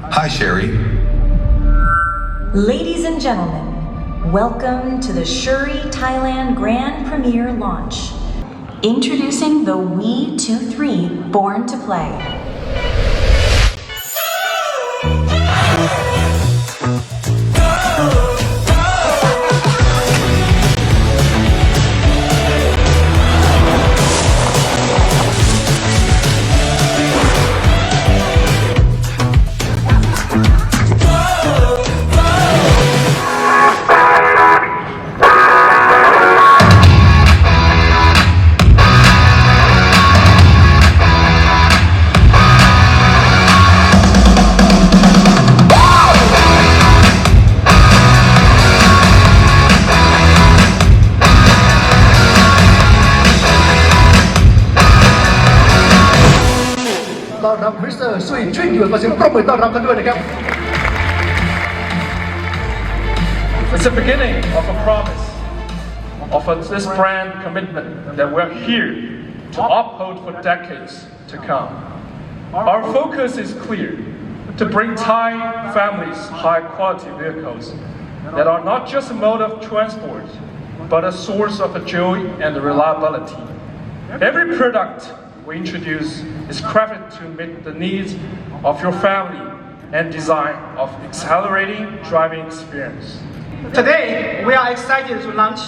Hi, Sherry. Ladies and gentlemen, welcome to the Shuri Thailand Grand Premiere launch. Introducing the Wii 2-3 Born to Play. ต้อนรับมิสเตอร์ซุยช่วยอยู่ขอเสียงปรบมือต้อนรับกันด้วยนะครับ It's the beginning of a promise of a, this brand commitment that we're here to uphold for decades to come. Our focus is clear to bring Thai families high quality vehicles that are not just a mode of transport, but a source of joy and reliability. Every product we introduce is crafted to meet the needs of your family and design of accelerating driving experience. Today, we are excited to launch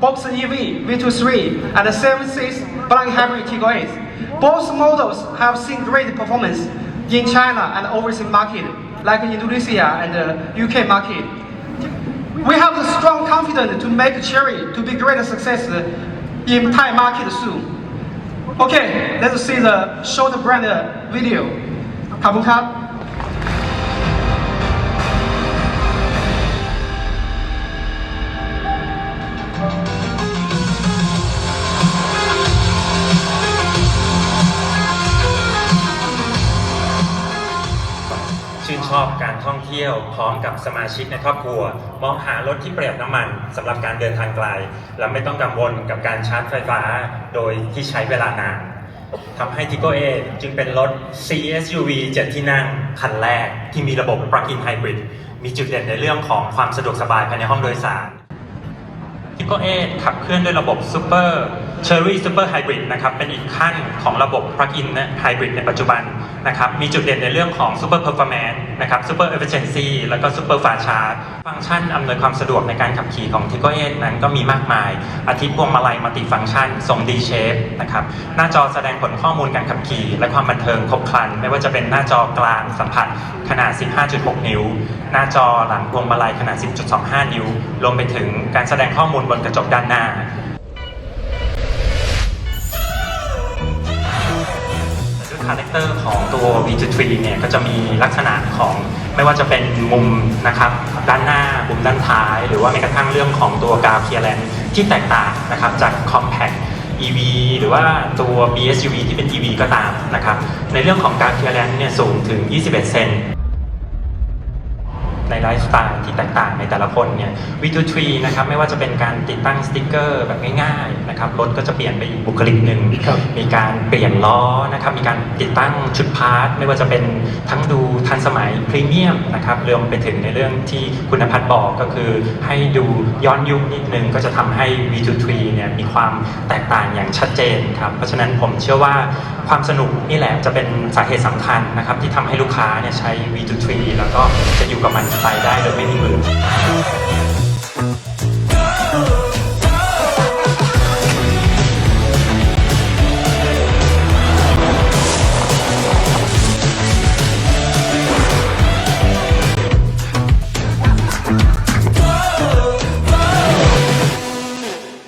Box EV V23 and the 7.6 plug-in hybrid Tiggo 8. Both models have seen great performance in China and overseas market, like Indonesia and the UK market. We have the strong confidence to make Cherry to be great success in Thai market soon. Okay, let's see the short brand video. ขอบคุณครับ ชอบการท่องเที่ยว พร้อมกับสมาชิกในครอบครัว มองหารถที่ประหยัดน้ำมันสำหรับการเดินทางไกล และไม่ต้องกังวลกับการชาร์จไฟฟ้า โดยที่ใช้เวลานานทำให้ทิโกเอจึงเป็นรถ CSUV 7 ที่นั่งคันแรกที่มีระบบ Plug-in Hybrid มีจุดเด่นในเรื่องของความสะดวกสบายภายในห้องโดยสาร ทิโกเอขับเคลื่อนด้วยระบบ Super Cherry Super Hybrid นะครับเป็นอีกขั้นของระบบ Plug-in Hybrid ในปัจจุบันนะครับมีจุดเด่นในเรื่องของ Super Performance นะครับ Super Efficiency แล้วก็ Super Fast Charge ฟังก์ชันอำนวยความสะดวกในการขับขี่ของ t i g o 8นั้นก็มีมากมาย อาทิพวงมาลัยมัลติฟังก์ชันทรง D shape นะครับหน้าจอแสดงผลข้อมูลการขับขี่ และความบันเทิงครบครัน ไม่ว่าจะเป็นหน้าจอกลางสัมผัสขนาด 15.6 นิ้ว หน้าจอหลังพวงมาลัยขนาด 10.25 นิ้วรวมไปถึงการแสดงข้อมูลบนกระจกด้านหน้า ด้วยคาแรคเตอร์ของตัว V23 เนี่ยก็จะมีลักษณะของไม่ว่าจะเป็นมุมนะครับด้านหน้ามุมด้านท้าย หรือว่าแม้กระทั่งเรื่องของตัวกาวเคลียร์แลนที่แตกต่างนะครับจาก Compact EV หรือว่าตัว BSUV ที่เป็น EV ก็ตามนะครับ ในเรื่องของกาวเคลียร์แลนด์เนี่ยสูงถึง 21 เซน ในไลฟ์สไตล์ที่แตกต่าง แต่ละคนเนี่ย V23 นะครับไม่ว่าจะเป็นการติดตั้งสติกเกอร์แบบง่ายๆนะครับรถก็จะเปลี่ยนไปอีกบุคลิกหนึ่งครับมีการเปลี่ยนล้อนะครับมีการติดตั้งชุดพาร์ทไม่ว่าจะเป็นทั้งดูทันสมัยพรีเมียมนะครับรวมไปถึงในเรื่องที่คุณพัฒน์บอกก็คือให้ดูย้อนยุคนิดนึงก็จะทำให้ V23 เนี่ยมีความแตกต่างอย่างชัดเจนครับเพราะฉะนั้นผมเชื่อว่าความสนุกนี่แหละจะเป็นสาเหตุสำคัญนะครับที่ทำให้ลูกค้าเนี่ยใช้ V23 แล้วก็จะอยู่กับมันไปได้โดยไม่มีเบื่อ Thank you.